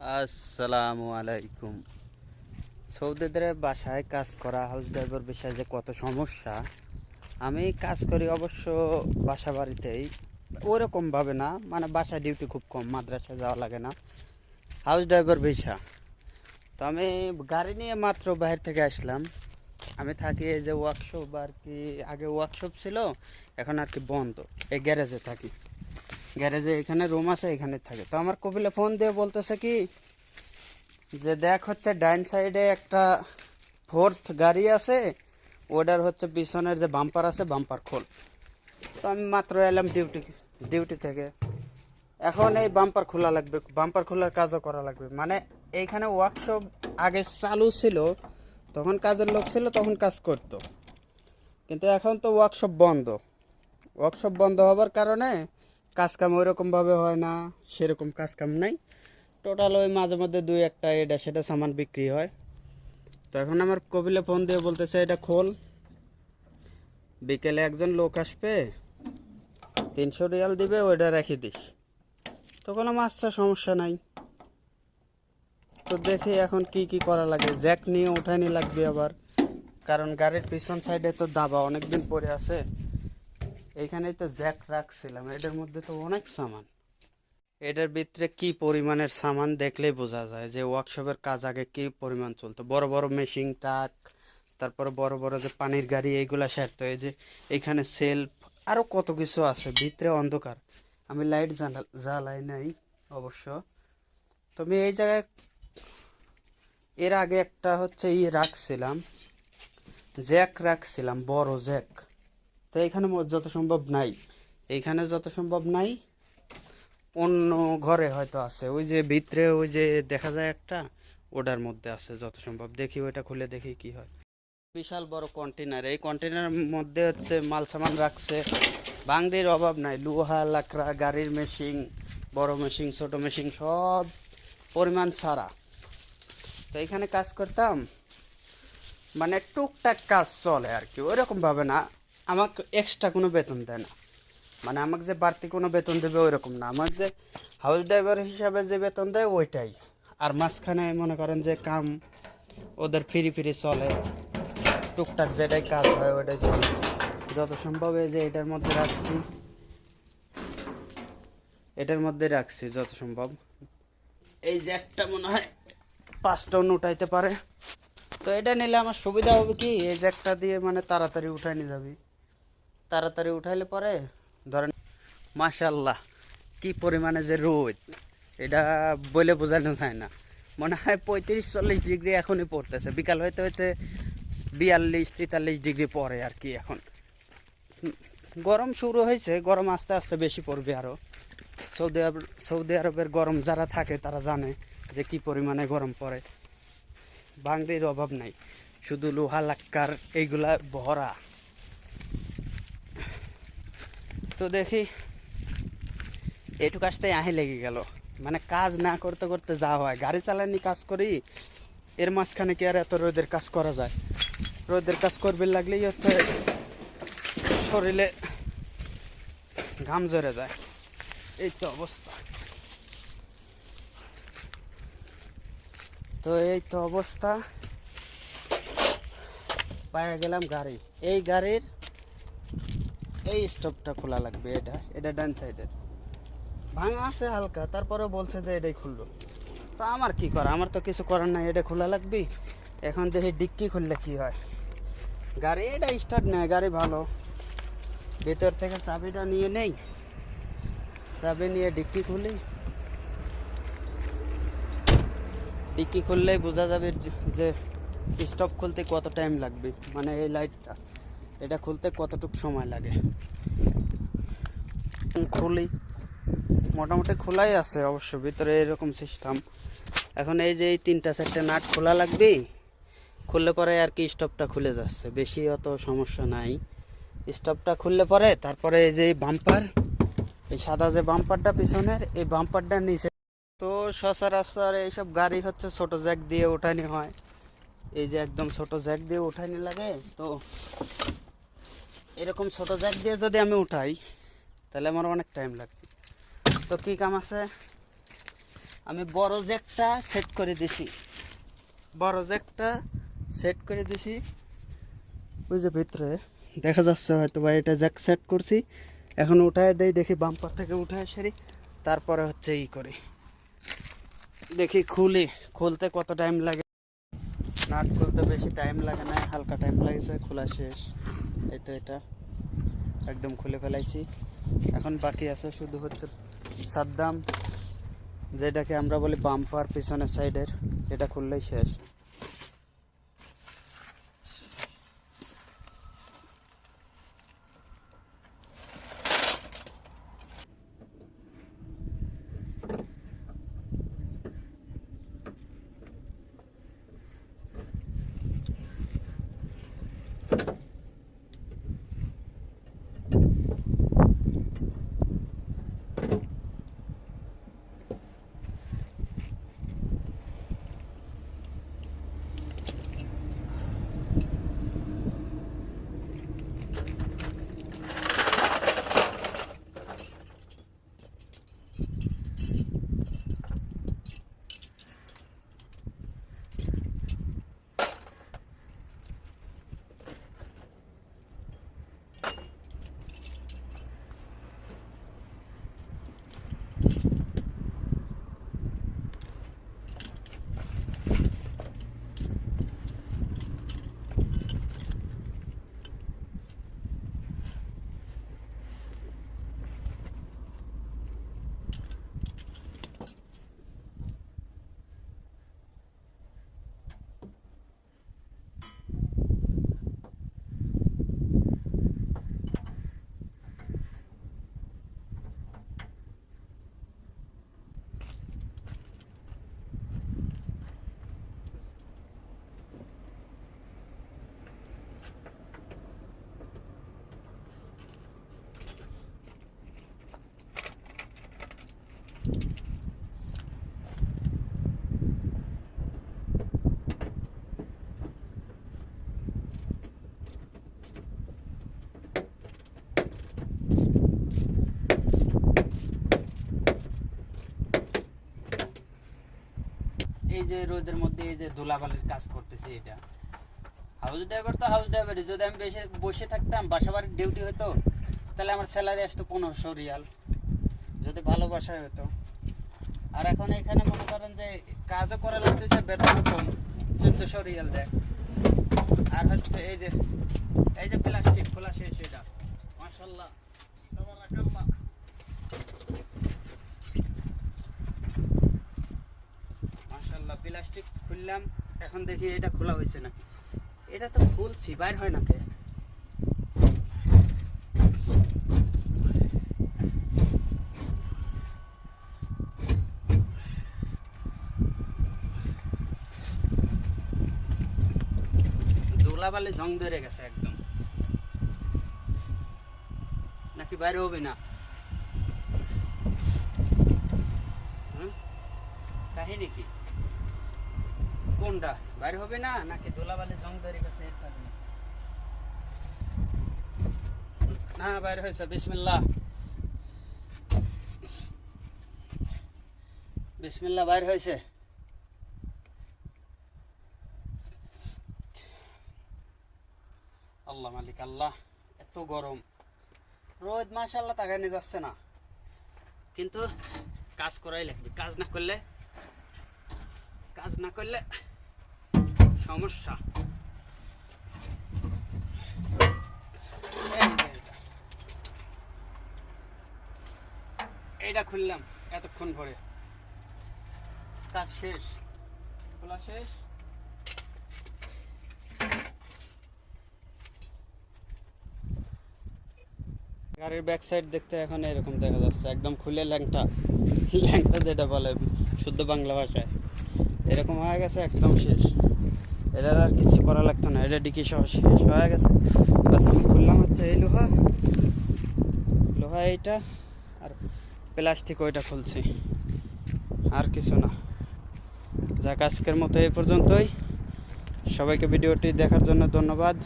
আসসালামু আলাইকুম। সৌদিদের বাসায় কাজ করা হাউস ড্রাইভার বিষয়ে যে কত সমস্যা, আমি কাজ করি অবশ্য বাসা বাড়িতেই ওরকমভাবে না মানে বাসায় ডিউটি খুব কম, মাদ্রাসায় যাওয়া লাগে না হাউস ড্রাইভার ভিসা তো আমি গাড়ি নিয়ে মাত্র বাইরে থেকে আসলাম, আমি থাকি এই যে ওয়ার্কশপ আর কি, আগে ওয়ার্কশপ ছিল, এখন আর কি বন্ধ, এই গ্যারেজে থাকি। গ্যারেজে এখানে রুম আছে, এখানে থাকে। তো আমার কপিলে ফোন দিয়ে বলতেছে কি, যে দেখ হচ্ছে ডাইন সাইডে একটা ফোর্থ গাড়ি আছে, ওটার হচ্ছে পিছনের যে বাম্পার আছে, বাম্পার খোল। তো আমি মাত্র এলাম ডিউটি ডিউটি থেকে। এখন এই বাম্পার খোলা লাগবে, বাম্পার খোলার কাজও করা লাগবে। মানে এইখানে ওয়ার্কশপ আগে চালু ছিল, তখন কাজের লোক ছিল, তখন কাজ করতো। কিন্তু এখন তো ওয়ার্কশপ বন্ধ। ওয়ার্কশপ বন্ধ হওয়ার কারণে কাজ কাম ওইরকমভাবে হয় না, সেরকম কাজ কাম নাই। টোটাল ওই মাঝে মধ্যে দুই একটা এটা সেটা সামান বিক্রি হয়। তো এখন আমার কবিলে ফোন দিয়ে বলতেছে, এটা খোল। বিকেলে একজন লোক আসবে, তিনশো রিয়াল দিবে, ওইটা রেখে দিস। তখন আমার আচ্ছা সমস্যা নাই। তো দেখি এখন কি কি করা লাগে। জ্যাক নিয়ে উঠানি লাগবে আবার। কারণ গাড়ির পিছন সাইডে তো দাবা অনেকদিন পরে আছে। এইখানেই তো জ্যাক রাখছিলাম, এটার মধ্যে তো অনেক সামান। এটার ভিতরে কি পরিমাণের সামান দেখলেই বোঝা যায় যে ওয়ার্কশপের কাজ আগে কি পরিমাণ চলতো। বড় বড় মেশিন ট্রাক তারপরে বড় বড় যে পানির গাড়ি এইগুলা সারতো এই যে এইখানে সেলফ আরও কত কিছু আছে, ভিতরে অন্ধকার। আমি লাইট জ্বালাই নাই অবশ্য। তো আমি এই জায়গায় এর আগে একটা হচ্ছে ই রাখছিলাম, জ্যাক রাখছিলাম, বড় জ্যাক। তো এখানে যত সম্ভব নাই। এইখানে যত সম্ভব নাই, অন্য ঘরে হয়তো আছে। ওই যে ভিতরে, ওই যে দেখা যায় একটা, ওটার মধ্যে আছে যত সম্ভব। দেখি ওইটা খুলে দেখি কি হয়। বিশাল বড় কন্টেনার এই কন্টেনারের মধ্যে হচ্ছে মাল সামান রাখছে। বাংরির অভাব নাই। লোহা, লাকড়া, গাড়ির মেশিন বড় মেশিন ছোট মেশিন সব পরিমাণ ছাড়া। তো এখানে কাজ করতাম। মানে টুকটাক কাজ চলে আর কি। ওইরকম ভাবে না। আমাকে এক্সট্রা কোনো বেতন দেয় না। মানে আমাকে যে বাড়তি কোনো বেতন দেবে ওই রকম না। আমার যে হাউস ড্রাইভার হিসাবে যে বেতন দেয় ওইটাই। আর মাঝখানে মনে করেন যে কাম ওদের ফিরি ফিরি চলে। টুকটাক যেটাই কাজ হয় ওটাই চলে। যত সম্ভব এই যে এটার মধ্যে রাখছি। এটার মধ্যে রাখছি যত সম্ভব। এই যে একটা মনে হয় পাঁচ টন উঠাইতে পারে। তো এটা নিলে আমার সুবিধা হবে কি? এই জ্যাকটা দিয়ে মানে তাড়াতাড়ি উঠাই নিয়ে যাবি। তাড়াতাড়ি উঠাইলে পরে ধরেন মাশাল্লাহ কি পরিমাণে যে রোদ। এটা বলে বোঝানো যায় না। মনে হয় পঁয়ত্রিশ, চল্লিশ ডিগ্রি এখনই পড়তেছে। বিকাল হইতে হইতে বিয়াল্লিশ, তেতাল্লিশ ডিগ্রি পরে আর কি এখন। গরম শুরু হয়েছে, গরম আস্তে আস্তে বেশি পড়বে আরও সৌদি আরব, সৌদি আরবের গরম যারা থাকে তারা জানে যে কি পরিমাণে গরম পড়ে। বাংলির অভাব নাই। শুধু লোহা, লাক্কার, এইগুলা ভরা। তো দেখি। এটুকু আসতে আহি লেগে গেল। মানে কাজ না করতে করতে যা হয়। গাড়ি চালানি কাজ করি, এর মাঝখানে কি আর এত রোদের কাজ করা যায়? রোদের কাজ করবে লাগলেই হচ্ছে শরীরে ঘাম ঝরে যায়। এই তো অবস্থা। তো এই তো অবস্থা। পায়ে গেলাম গাড়ি। এই গাড়ির এই স্টপটা খোলা লাগবে, এটা। এটা ডান সাইডের ভাঙা আছে হালকা, তারপরে বলছে যে এটাই খুললো। তো আমার কি করা? আমার তো কিছু করার নাই, এটা খোলা লাগবে? এখন দেখি ডিক্কি খুললে কি হয়। গাড়ি, এটা স্টার্ট নেয়, গাড়ি ভালো। ভেতর থেকে চাবিটা নিয়ে নেই। চাবি নিয়ে ডিক্কি খুলি। ডিক্কি খুললেই বোঝা যাবে যে স্টপ খুলতে কত টাইম লাগবে মানে এই লাইটটা এটা খুলতে কতটুকু সময় লাগে? খুলি। মোটামুটি খোলাই আছে অবশ্য, ভিতরে এরকম সিস্টেম এখন এই যে এই তিনটা চারটে নাট খোলা লাগবে খুললে পরে আর কি স্টপটা খুলে যাচ্ছে। বেশি অত সমস্যা নাই। স্টপটা খুললে পরে তারপরে এই যে বাম্পার এই সাদা যে বাম্পারটা পিছনের, এই বাম্পারটা নিচে। তো সচরাচর এইসব গাড়ি হচ্ছে ছোট জ্যাক দিয়ে ওঠানি হয়। এই যে একদম ছোট জ্যাক দিয়ে ওঠানি লাগে, তো এরকম ছোট জ্যাক দিয়ে যদি আমি উঠাই, তাহলে আমার অনেক টাইম লাগবে। তো কী কাম আছে? আমি বড় জ্যাকটা সেট করে দিছি। বড় জ্যাকটা সেট করে দিছি। ওই যে ভিতরে, দেখা যাচ্ছে হয়তো বা এটা জ্যাক সেট করছি। এখন উঠায় দেই, দেখি বাম্পার থেকে উঠায় সারি। তারপরে হচ্ছে ই করি। দেখি খুলি, খুলতে কত টাইম লাগে। নাট খুলতে বেশি টাইম লাগে না, হালকা টাইম লাগছে, খোলা শেষ। এই তো এটা। একদম খুলে ফেলাইছি। এখন বাকি আছে শুধু হচ্ছে সাদ্দাম, যেটাকে আমরা বলি বাম্পার পিছনের সাইডের এটা খুললেই শেষ। যে রোদের মধ্যে এই যে ধুলাবালির কাজ করতেছি এটা। হাউস ড্রাইভার তো হাউস ড্রাইভারই যদি আমি বেশি, বসে থাকতাম, বাসা বাড়ির ডিউটি হতো, তাহলে আমার স্যালারি আসতো পনেরোশো রিয়াল। যদি ভালোবাসায় হতো। আর এখন এখানে মনে করেন যে কাজও করা লাগতেছে, বেতনও কম, চোদ্দোশো রিয়াল দেয়। আর হচ্ছে এই যে এই যে প্লাস্টিক খোলা শেষ এটা। মাসাল্লাহ তাবারাকাল্লাহ মাশাল্লাহ প্লাস্টিক খুললাম, এখন দেখি এটা খোলা হয়েছে না এটা তো খুলছি, বাইর হয় না কে? ধুলাবালি জং ধরে গেছে একদম। নাকি বাইরে হবে না? হুম? কাহিনী কি? কোনটা? বাইরে হবে না? নাকি গেছে না, বাইরে হয়েছে। বাইরে হয়েছে। আল্লাহ মালিক, আল্লাহ, এত গরম। রোদ মাশাল্লাহ তাকানে যাচ্ছে না। কিন্তু কাজ করাই লাগবে। কাজ না করলে কাজ না করলে সমস্যা। এটা। খুললাম এতক্ষণ পরে। কাজ শেষ। খোলা শেষ? গাড়ির ব্যাক সাইড দেখতে এখন এরকম দেখা যাচ্ছে, একদম খুলে ল্যাংটা। ল্যাংটা যেটা বলে শুদ্ধ বাংলা ভাষায়। এরকম হয়ে গেছে, একদম শেষ। এটার আর কিছু করা লাগতো না, এটা ডিকি সহ শেষ হয়ে গেছে। বাস আমি খুললাম হচ্ছে এই লোহা। লোহা এইটা, আর প্লাস্টিক ওইটা খুলছে। আর কিছু না। যাক, আজকের মতো এই পর্যন্তই। সবাইকে ভিডিওটি দেখার জন্য ধন্যবাদ।